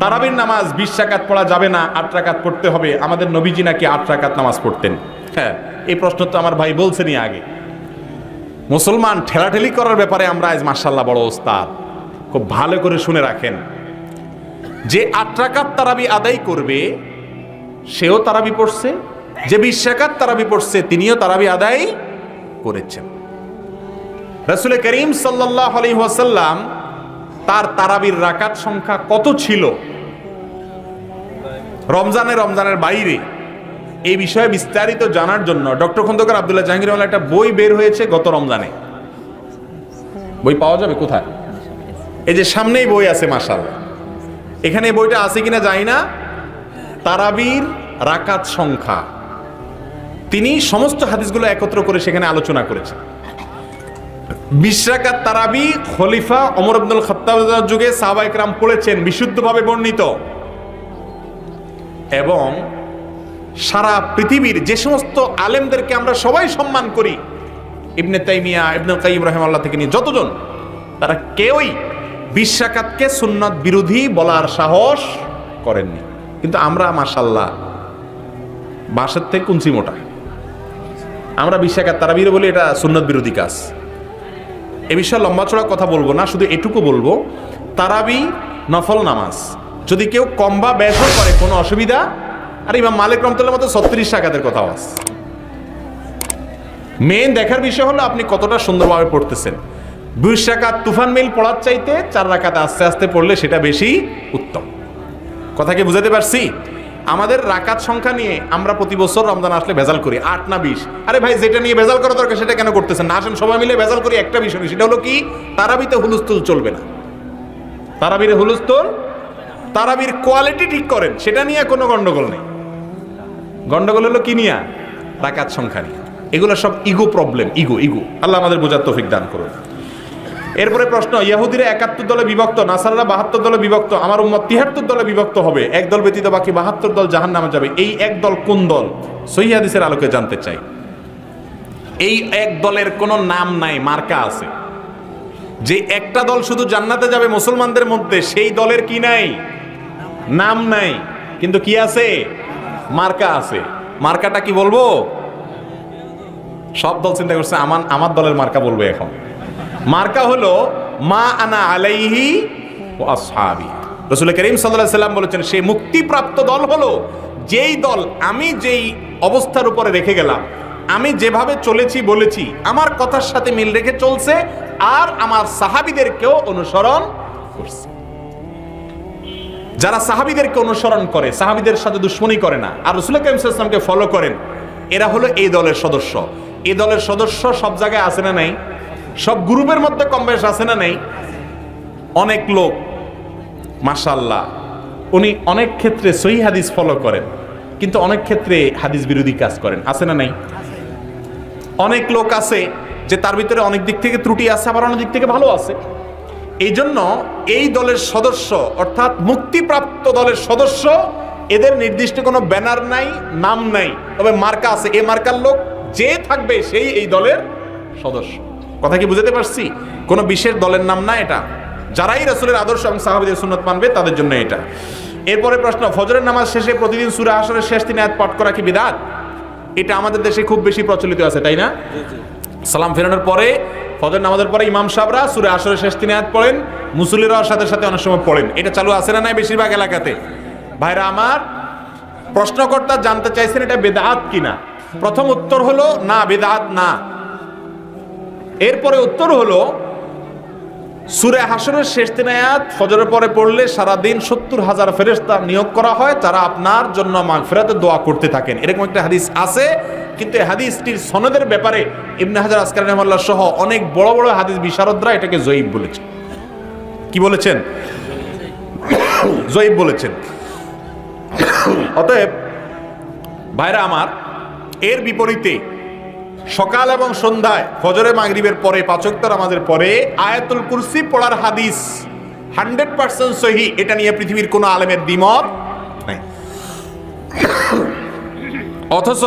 তারাবির নামাজ বিশ রাকাত পড়া যাবে না, আট রাকাত পড়তে হবে। আমাদের নবীজি নাকি আট রাকাত নামাজ পড়তেন? হ্যাঁ এই প্রশ্ন তো আমার ভাই বলছেনই আগে। মুসলমান ঠেলাঠেলি করার ব্যাপারে আমরা আজ মার্শাল্লাহ বড় ওস্তাদ। খুব ভালো করে শুনে রাখেন। যে আট রাকাত তারাবি আদায় করবে, সেও তারাবি পড়ছে, যে বিশ রাকাত তারাবি পড়ছে, তিনিও তারাবি আদায় করেছেন। রসুল করিম সাল্লাহ আলী ওয়াসাল্লাম তার তারাবির রাকাত সংখ্যা কত ছিল? রমজানে, রমজানের বাইরে। এই বিষয়ে বিস্তারিত জানার জন্য ডক্টর খন্দকার আবদুল্লাহ জাহাঙ্গীর একটা বই বের হয়েছে গত রমজানে। বই পাওয়া যাবে কোথায়? এই যে সামনেই বই আছে মাসাল এখানে বইটা আছে কিনা জানি না। তারাবির রাকাত সংখ্যা। তিনি সমস্ত হাদিসগুলো একত্র করে সেখানে আলোচনা করেছেন। বিশরাকাত তারাবি খলিফা অমর আব্দুল খত্তাব যুগে সাহাবাইক রাম পড়েছেন, বিশুদ্ধভাবে বর্ণিত। এবং সারা পৃথিবীর যে সমস্ত আলেমদেরকে আমরা সবাই সম্মান করি, ইবনে তাইমিয়া ইবনে কাইম রহমাল্লাহ থেকে নিয়ে যতজন, তারা কেউই বিশ্বাকাতকে সুন্নত বিরোধী বলার সাহস করেননি। কিন্তু আমরা মাসাল্লাহ বাসের থেকে কুঞ্চি মোটা। আমরা বিশ্বাকাত তারাবির বলি এটা সুন্নত বিরোধী কাজ। এ বিষয়ে লম্বা চড়া কথা বলব না, শুধু এটুকু বলব, তারাবি নফল নামাজ। যদি কেউ কম বা করে, কোনো অসুবিধা? আর ইমাম মালিক রমতুল্লার মতো ছত্রিশ টাকাদের কথা আছে মেন দেখার বিষয় হলো আপনি কতটা সুন্দরভাবে পড়তেছেন। বিশ রাকাত তুফান মিল পড়ার চাইতে চার রাকাত আস্তে আস্তে পড়লে সেটা বেশি উত্তম। কথা কি বুঝাতে পারছি? আমাদের রাকাত সংখ্যা নিয়ে আমরা প্রতি বছর রমজান আসলে ভেজাল করি। আট না বিশ। আরে ভাই, যেটা নিয়ে ভেজাল করা দরকার সেটা কেন করতেছেন? না আসেন, সবাই মিলে ভেজাল করি একটা বিষয় সেটা হলো কি? তারাবিতে হুলুস্থুল চলবে না। তারাবিরে হুলুস্থুল তারাবির কোয়ালিটি ঠিক করেন। সেটা নিয়ে কোনো গন্ডগোল নেই। গন্ডগোল হলো কি নিয়ে? রাকাত সংখ্যা নিয়ে। এগুলো সব ego problem ego ego Allah আমাদের বোঝার তৌফিক দান করুন। এরপরে প্রশ্ন ইয়াহুদিরা একাত্তর দলে বিভক্ত, নাসাররা বাহাত্তর দলে বিভক্ত, আমার উম্মত তিহাত্তর দলে বিভক্ত হবে, এক দল ব্যতীত বাকি বাহাত্তর দল জাহান নামে যাবে, এই এক দল কোন দল? সহি হাদিসের আলোকে জানতে চাই। এই এক দলের কোনো নাম নাই, মার্কা আছে। যে একটা দল শুধু জান্নাতে যাবে মুসলমানদের মধ্যে, সেই দলের কি নাই? নাম নাই। কিন্তু কি আছে? মার্কা আছে। মার্কাটা কি বলব? সব দল চিন্তা করছে, আমার আমার দলের মার্কা বলব এখন। মার্কা হলো, মা আনা আলাইহি ও আসহাবি। রসুল করিম সাল্লাহ সাল্লাম বলেছেন সেই মুক্তিপ্রাপ্ত দল হলো, যেই দল আমি যেই অবস্থার উপরে রেখে গেলাম, আমি যেভাবে চলেছি বলেছি, আমার কথার সাথে মিল রেখে চলছে, আর আমার সাহাবিদেরকেও অনুসরণ করছে। যারা সাহাবিদেরকে অনুসরণ করে, সাহাবিদের সাথে দুশ্মনী করে না, আর রসুল করিম সাল্লামকে ফলো করেন, এরা হলো এই দলের সদস্য। এই দলের সদস্য সব জায়গায় আছে না নাই? সব গ্রুপের মধ্যে কম বেশ আছে না নেই? অনেক লোক মাশাল্লাহ উনি অনেক ক্ষেত্রে সহি হাদিস ফলো করেন, কিন্তু অনেক ক্ষেত্রে হাদিস বিরোধী কাজ করেন। আছে না নাই? অনেক লোক আছে যে তার ভিতরে অনেক দিক থেকে ত্রুটি আছে, আবার অনেক দিক থেকে ভালো আছে। এই জন্য এই দলের সদস্য, অর্থাৎ মুক্তিপ্রাপ্ত দলের সদস্য, এদের নির্দিষ্ট কোনো ব্যানার নাই, নাম নাই। তবে মার্কা আছে। এ মার্কার লোক যে থাকবে সেই এই দলের সদস্য। কথা কি বুঝতে পারছি? কোনো বিশেষ দলের নাম না এটা। যারাই রসুলের আদর্শ এবং সাহাবিদের সুন্নত মানবে তাদের জন্য এটা। এরপরে প্রশ্ন ফজরের নামাজ শেষে প্রতিদিন সুরা আসরের শেষ দিনে আয়াত পাঠ করা কি বিদাত? এটা আমাদের দেশে খুব বেশি প্রচলিত আছে তাই না? সালাম ফেরানোর পরে ফজর নামাজের পরে ইমাম সাহরা সুরে আসরের শেষ দিনে আয়াত পড়েন মুসল্লিরাও সাথে সাথে অনেক সময় পড়েন। এটা চালু আছে না নাই বেশিরভাগ এলাকাতে? ভাইরা আমার প্রশ্নকর্তা জানতে চাইছেন এটা বেদাত কিনা? প্রথম উত্তর হলো না বেদাত না। এরপরে উত্তর হলো, সুরে হাসরের শেষ দিন আয়াত, ফজরের পরে পড়লে সারাদিন সত্তর হাজার ফেরেস্তা নিয়োগ করা হয় তারা আপনার জন্য মাগফিরাতে দোয়া করতে থাকেন। এরকম একটা হাদিস আছে, কিন্তু এই হাদিসটির সনদের ব্যাপারে ইবনে হাজার আসকার রহমাল্লাহ সহ অনেক বড় বড় হাদিস বিশারদরা এটাকে জয়ীব বলেছে কি বলেছেন? জয়ীব বলেছেন। অতএব, ভাইরা আমার, এর বিপরীতে সকাল এবং সন্ধ্যায়, ফজরে, মাগরিবের পরে পাচকতর আমাদের পরে আয়াতুল কুরসি পড়ার হাদিস। হান্ড্রেড পার্সেন্ট সহি, এটা নিয়ে পৃথিবীর কোনো আলেমের দ্বিমত নাই। অথচ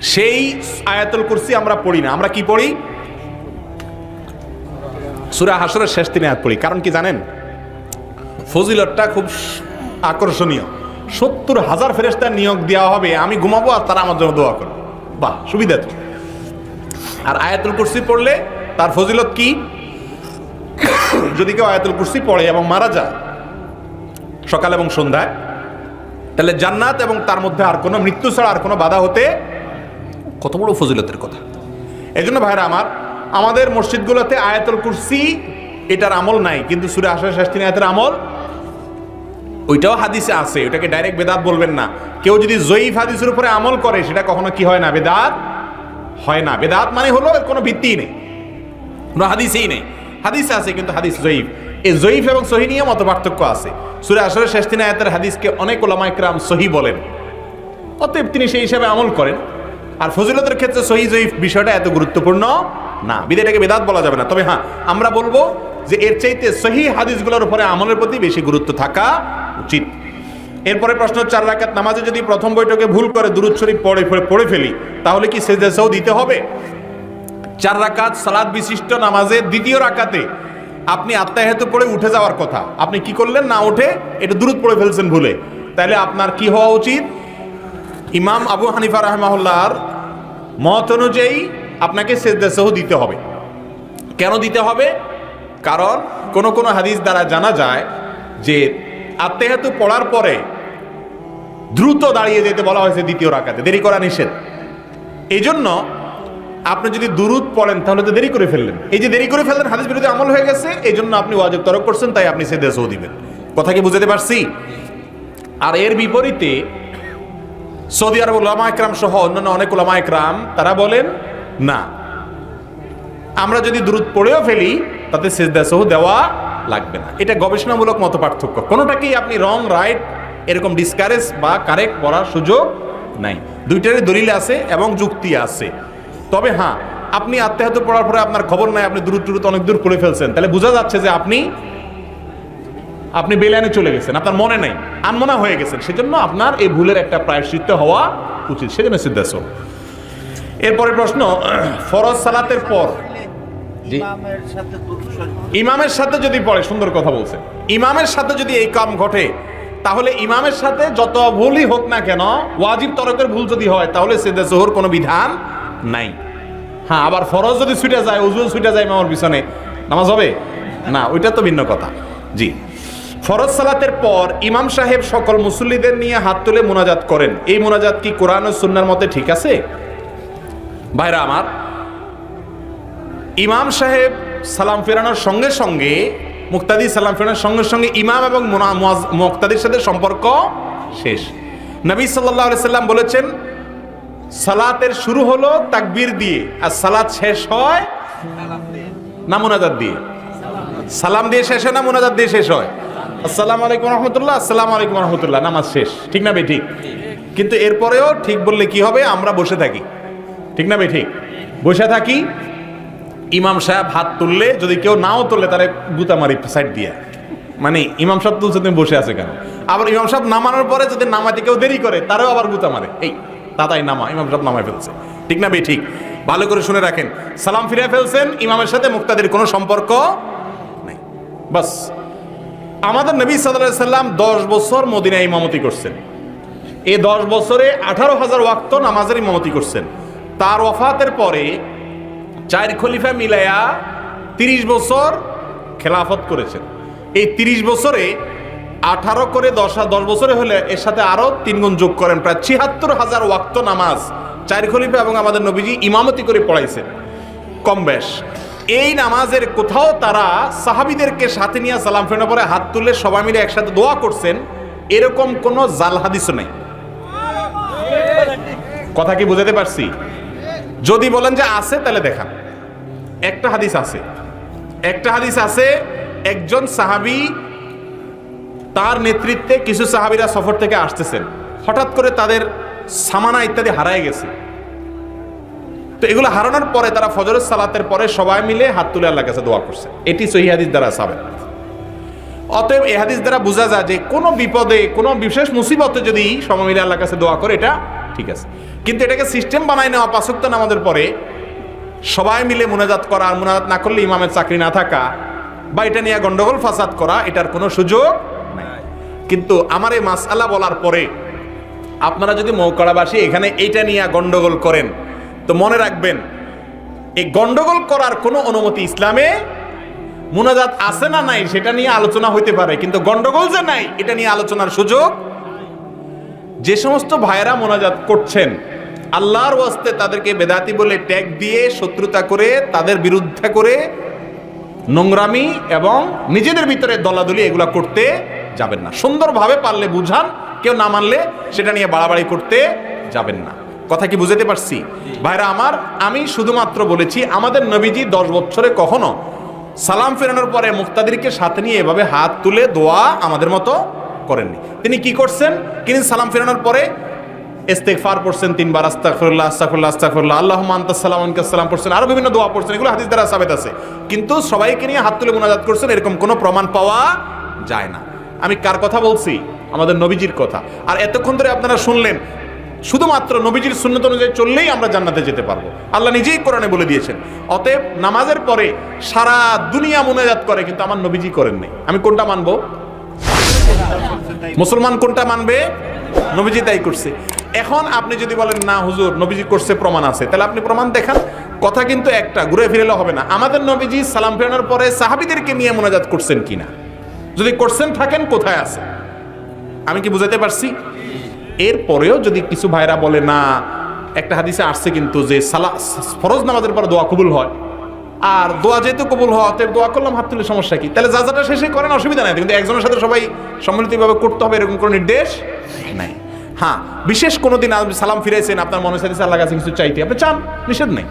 সেই আয়াতুল কুরসি আমরা পড়ি না। আমরা কি পড়ি? সুরা হাসরের শেষ দিনে আয়াত পড়ি। কারণ কি জানেন? ফজিলতটা খুব আকর্ষণীয়। সত্তর হাজার ফেরেস্তার নিয়োগ দেওয়া হবে, আমি ঘুমাবো আর তারা আমার জন্য দোয়া করবে। বাহ, সুবিধা তো। আর আয়াতুল কুরসি পড়লে তার ফজিলত কি? যদি কেউ আয়াতুল কুরসি পড়ে এবং মারা যায় সকাল এবং সন্ধ্যায়, তাহলে জান্নাত এবং তার মধ্যে আর কোনো মৃত্যু ছাড়া আর কোনো বাধা হতে কত বড় ফজিলতের কথা। এই জন্য ভাইরা আমার, আমাদের মসজিদগুলোতে আয়াতুল কুরসি এটার আমল নাই, কিন্তু সুরে আশা শাস্তিন আয়াতের আমল ওইটাও হাদিসে আছে, ওটাকে ডাইরেক্ট বেদাত বলবেন না। কেউ যদি জয়ীফ হাদিসের উপরে আমল করে, সেটা কখনো কি হয় না? বেদাত হয় না। বেদাত মানে হলো এর কোনো ভিত্তিই নেই। কোনো হাদিসেই নেই। হাদিসে আছে কিন্তু হাদিস জয়ীফ। এই জয়ীফ এবং সহি নিয়ে মত পার্থক্য আছে। সুরে আসরের শেষ দিন আয়াতের হাদিসকে অনেক ওলামাইকরাম সহি বলেন। অতএব তিনি সেই হিসাবে আমল করেন। আর ফজিলতের ক্ষেত্রে সহি জয়ীফ বিষয়টা এত গুরুত্বপূর্ণ না। বিদায়টাকে বেদাত বলা যাবে না। তবে হ্যাঁ আমরা বলব যে এর চাইতে সহি হাদিসগুলোর উপরে আমলের প্রতি বেশি গুরুত্ব থাকা উচিত। এরপরে প্রশ্ন চার রাকাত নামাজে যদি প্রথম বৈঠকে ভুল করে দুরুদ শরীফ পড়ে পড়ে ফেলি, তাহলে কি সেজদাসও দিতে হবে? চার রাকাত সালাদ বিশিষ্ট নামাজে দ্বিতীয় রাকাতে আপনি আত্মাহেতু পড়ে উঠে যাওয়ার কথা। আপনি কি করলেন? না উঠে এটা দূরত পড়ে ফেলছেন ভুলে। তাহলে আপনার কি হওয়া উচিত? ইমাম আবু হানিফা রহমাহুল্লাহর মত অনুযায়ী আপনাকে সেজদাসহ দিতে হবে। কেন দিতে হবে? কারণ কোন কোন হাদিস দ্বারা জানা যায় যে আত্মেহাতু পড়ার পরে দ্রুত দাঁড়িয়ে যেতে বলা হয়েছে দ্বিতীয় রাকাতে। দেরি করা নিষেধ। এই জন্য আপনি যদি দুরুদ পড়েন, তাহলে তো দেরি করে ফেললেন। এই যে দেরি করে ফেললেন, হাদিস বিরোধী আমল হয়ে গেছে এই জন্য আপনি ওয়াজিব তরক করছেন, তাই আপনি সে দেশও দিবেন। কথা কি বুঝতে পারছি? আর এর বিপরীতে সৌদি আরব ওলামা একরাম সহ অন্যান্য অনেক ওলামা একরাম, তারা বলেন, না। আমরা যদি দূরত পড়েও ফেলি তাতে সেজদাসহ দেওয়া লাগবে না। এটা গবেষণামূলক মত পার্থক্য। কোনোটাকেই আপনি রং রাইট এরকম ডিসকারেজ বা কারেক্ট করার সুযোগ নাই। দুইটারই দলিল আছে এবং যুক্তি আছে। তবে হ্যাঁ আপনি আত্মাহত পড়ার পরে আপনার খবর নাই, আপনি দূর দূরত অনেক দূর করে ফেলছেন। তাহলে বোঝা যাচ্ছে যে আপনি আপনি বেলানে চলে গেছেন, আপনার মনে নাই, আনমনা হয়ে গেছেন। সেজন্য আপনার এই ভুলের একটা প্রায়শ্চিত্ত হওয়া উচিত। সেজন্য সিদ্ধাস এরপরে প্রশ্ন, ফরজ সালাতের পর। ইমামের সাথে যদি পড়ে সুন্দর কথা বলছে। ইমামের সাথে যদি এই কাম ঘটে তাহলে ইমামের সাথে যত ভুলই হোক না কেন ওয়াজিব তরকের ভুল যদি হয় তাহলে সেদে জোহর কোনো বিধান নাই। হ্যাঁ আবার ফরজ যদি ছুটে যায় উজু ছুটে যায় ইমামের পিছনে নামাজ হবে? না ওইটা তো ভিন্ন কথা। জি। ফরজ সালাতের পর ইমাম সাহেব সকল মুসল্লিদের নিয়ে হাত তুলে মোনাজাত করেন। এই মোনাজাত কি কোরআন ও সুন্নার মতে ঠিক আছে? ভাইরা আমার ইমাম সাহেব সালাম ফেরানোর সঙ্গে সঙ্গে, মুক্তাদি সালাম ফেরানোর সঙ্গে সঙ্গে ইমাম এবং মুক্তাদির সাথে সম্পর্ক শেষ। নবী সাল্লাহ সাল্লাম বলেছেন, সালাতের শুরু হলো তাকবীর দিয়ে, আর সালাত শেষ হয় না মোনাজাত দিয়ে। সালাম দিয়ে শেষ হয় না মোনাজাত দিয়ে শেষ হয়? আসসালামু আলাইকুম রহমতুল্লাহ, আসসালামু আলাইকুম রহমতুল্লাহ, নামাজ শেষ। ঠিক না বে ঠিক? কিন্তু এরপরেও ঠিক বললে কি হবে? আমরা বসে থাকি। ঠিক না বে ঠিক? বসে থাকি ইমাম সাহেব হাত তুললে যদি কেউ নাও তুললে তাহলে গুতা মারি সাইড দিয়ে। মানে ইমাম সাহেব তুলছে, তুমি বসে আছে কেন? আবার ইমাম সাহেব নামানোর পরে যদি নামাতে কেউ দেরি করে, তারাও আবার গুতা মারে। এই, তাতাই নামা, ইমাম সাহেব নামায় ফেলছে। ঠিক না বে ঠিক। ভালো করে শুনে রাখেন। সালাম ফিরে ফেলছেন, ইমামের সাথে মুক্তাদের কোনো সম্পর্ক নেই। বাস। আমাদের নবী সাল্লাহ সাল্লাম দশ বছর মদিনায় ইমামতি করছেন। এই দশ বছরে আঠারো হাজার ওয়াক্ত নামাজের ইমামতি করছেন। তার ওফাতের পরে চার খলিফা মিলাইয়া তিরিশ বছর খেলাফত করেছেন। এই তিরিশ বছরে আঠারো করে দশ দশ বছরে হলে এর সাথে আরও তিন গুণ যোগ করেন। প্রায় ছিয়াত্তর হাজার ওয়াক্ত নামাজ চার খলিফা এবং আমাদের নবীজি ইমামতি করে পড়াইছেন। কম বেশ। এই নামাজের কোথাও তারা সাহাবিদেরকে সাথে নিয়ে সালাম ফেরানোর পরে হাত তুলে সবাই মিলে একসাথে দোয়া করছেন, এরকম কোনো জাল হাদিসও নেই। কথা কি বুঝাতে পারছি? যদি বলেন যে আছে, তাহলে দেখান। একটা হাদিস আছে। একটা হাদিস আছে, একজন সাহাবি তার নেতৃত্বে কিছু সাহাবিরা সফর থেকে আসতেছেন। হঠাৎ করে তাদের সামানা ইত্যাদি হারায় গেছে। তো এগুলো হারানোর পরে তারা ফজরের সালাতের পরে সবাই মিলে হাত তুলে আল্লাহ কাছে দোয়া করছে। এটি সহি হাদিস দ্বারা সাবেক। অতএব এই হাদিস দ্বারা বোঝা যায় যে কোনো বিপদে, কোনো বিশেষ মুসিবতে যদি সবাই মিলে আল্লাহর কাছে দোয়া করে, এটা ঠিক আছে। কিন্তু এটাকে সিস্টেম বানায় নেওয়া পাঁচক্ত নামাজের পরে সবাই মিলে মোনাজাত করা আর মুনাজাত না করলে ইমামের চাকরি না থাকা, বা এটা নিয়ে গন্ডগোল ফাসাদ করা, এটার কোনো সুযোগ নাই। কিন্তু আমার এই মাসালা বলার পরে আপনারা যদি মৌকড়াবাসী এখানে এইটা নিয়ে গন্ডগোল করেন, তো মনে রাখবেন, এই গন্ডগোল করার কোনো অনুমতি ইসলামে মোনাজাত আছে না নাই সেটা নিয়ে আলোচনা হইতে পারে, কিন্তু গন্ডগোল যে নাই, এটা নিয়ে আলোচনার সুযোগ যে সমস্ত ভাইয়েরা মোনাজাত করছেন আল্লাহর ওয়াস্তে তাদেরকে বেদাতি বলে ট্যাগ দিয়ে শত্রুতা করে, তাদের বিরুদ্ধে করে নোংরামি এবং নিজেদের ভিতরে দলাদলি এগুলা করতে যাবেন না। সুন্দরভাবে পারলে বুঝান, কেউ না মানলে সেটা নিয়ে বাড়াবাড়ি করতে যাবেন না। কথা কি বুঝাতে পারছি? ভাইরা আমার, আমি শুধুমাত্র বলেছি, আমাদের নবীজি দশ বছরে কখনো সালাম ফেরানোর পরে মুক্তাদিরকে সাথে নিয়ে এভাবে হাত তুলে দোয়া আমাদের মতো করেননি। তিনি কি করছেন? তিনি সালাম ফেরানোর পরে ইস্তেগফার পড়ছেন তিনবার, আস্তাগফিরুল্লাহ আস্তাগফিরুল্লাহ আস্তাগফিরুল্লাহ। আল্লাহুম্মা আনতাস সালাম পড়ছেন, আরও বিভিন্ন দোয়া পড়ছেন, এগুলো হাদিস দ্বারা সাবেত আছে। কিন্তু সবাইকে নিয়ে হাত তুলে মোনাজাত করছেন, এরকম কোনো প্রমাণ পাওয়া যায় না। আমি কার কথা বলছি? আমাদের নবীজির কথা। আর এতক্ষণ ধরে আপনারা শুনলেন, শুধুমাত্র নবীজির সুন্নত অনুযায়ী চললেই আমরা জান্নাতে যেতে পারব। আল্লাহ নিজেই কোরআনে বলে দিয়েছেন, অতএব নামাজের পরে সারা দুনিয়া মুনাজাত করে, কিন্তু আমার নবীজি করেন নাই। আমি কোনটা মানবো? মুসলমান কোনটা মানবে? নবীজি তাই করছে। এখন আপনি যদি বলেন, না, হুজুর, নবীজি করছে, প্রমাণ আছে। তাহলে আপনি প্রমাণ দেখান। কথা কিন্তু একটা, ঘুরে ফিরেলে হবে না। আমাদের নবীজি সালাম ফেরানোর পরে সাহাবিদেরকে নিয়ে মোনাজাত করছেন কিনা? যদি করছেন, থাকেন, কোথায় আছে? আমি কি বুঝাতে পারছি? এরপরেও যদি কিছু ভাইরা বলে, না, একটা হাদিসে আসছে কিন্তু যে সালা ফরজ নামাজের পর দোয়া কবুল হয়। আর দোয়া যেহেতু কবুল হওয়া, অতএব দোয়া করলাম, হাত তুলে সমস্যা কি? তাহলে যা যাটা শেষে করেন, অসুবিধা নাই। কিন্তু একজনের সাথে সবাই সম্মিলিতভাবে করতে হবে, এরকম কোনো নির্দেশ নাই। হ্যাঁ বিশেষ কোনো দিন সালাম ফিরেছেন আপনার মনে সাথে আল্লাহ কাছে কিছু চাইতে। আপনি চান, নিষেধ নেই।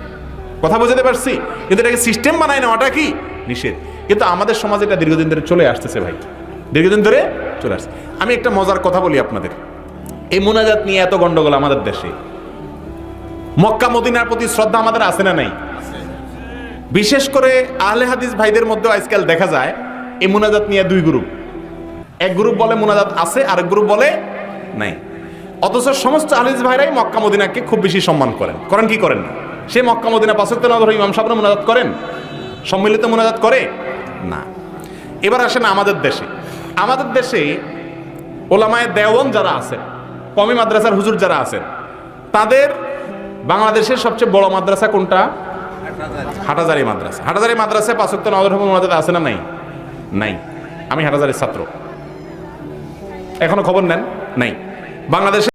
কথা বোঝাতে পারছি? কিন্তু এটাকে সিস্টেম বানায় নেওয়াটা কি? নিষেধ। কিন্তু আমাদের সমাজে এটা দীর্ঘদিন ধরে চলে আসতেছে ভাই। দীর্ঘদিন ধরে চলে আসছে। আমি একটা মজার কথা বলি আপনাদের। এই মোনাজাত নিয়ে এত গন্ডগোল আমাদের দেশে। মক্কা, মদিনার প্রতি শ্রদ্ধা আমাদের আছে না নাই? বিশেষ করে আহলে হাদিস ভাইদের মধ্যে আজকাল দেখা যায়, এই মুনাজাত নিয়ে দুই গ্রুপ এক গ্রুপ বলে মুনাজাত আছে আর এক গ্রুপ বলে নাই। অথচ সমস্ত আহলিস ভাইরাই মক্কা মদিনাকে খুব বেশি সম্মান করেন। করেন কি করেন না? সে মক্কা মদিনা পাশক্ত না ধরে ইমাম সাহেবরা মুনাজাত করেন? সম্মিলিত মোনাজাত করে? না। এবার আসেন আমাদের দেশে। আমাদের দেশে ওলামায় দেওয়ান যারা আছেন, কমি মাদ্রাসার হুজুর যারা আছেন, তাদের বাংলাদেশের সবচেয়ে বড় মাদ্রাসা কোনটা? হাটাজারি মাদ্রাসা। হাটাজারি মাদ্রাসায় পাঁচক্ত নজর মোনাজাত আছে না নাই? নাই। আমি হাটাজারির ছাত্র। এখনও খবর নেন? নাই। বাংলাদেশে